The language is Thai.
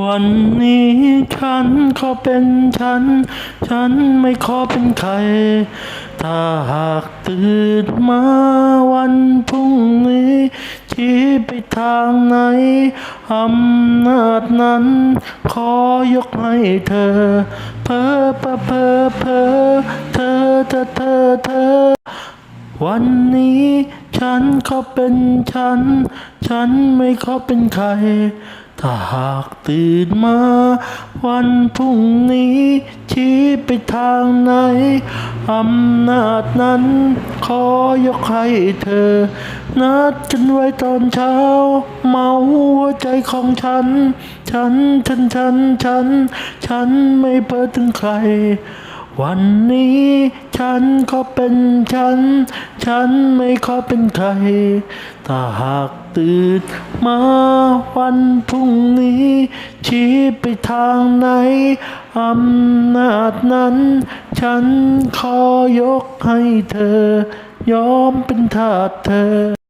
วันนี้ฉันขอเป็นฉัน ฉันไม่ขอเป็นใคร ถ้าหากตื่นมาวันพรุ่งนี้ชี้ไปทางไหนอำนาจนั้น ขอยกให้เธอ เพอเพอเพอเพอเธอเธอเธอเธอวันนี้ ฉันขอเป็นฉัน ฉันไม่ขอเป็นใคร ถ้าหากตื่นมา วันพรุ่งนี้ ชี้ไปทางไหน อำนาจนั้น ขอยกให้เธอ นัดกันไว้ตอนเช้า เมาหัวใจของฉัน ฉัน ฉัน ฉัน ฉัน ฉันไม่เปิดถึงใคร วันนี้ฉันขอเป็นฉัน ฉันไม่ขอเป็นใคร ถ้าหากตื่นมาวันพรุ่งนี้ ชี้ไปทางไหน อำนาจนั้น ฉันขอยกให้เธอ ยอมเป็นทาสเธอ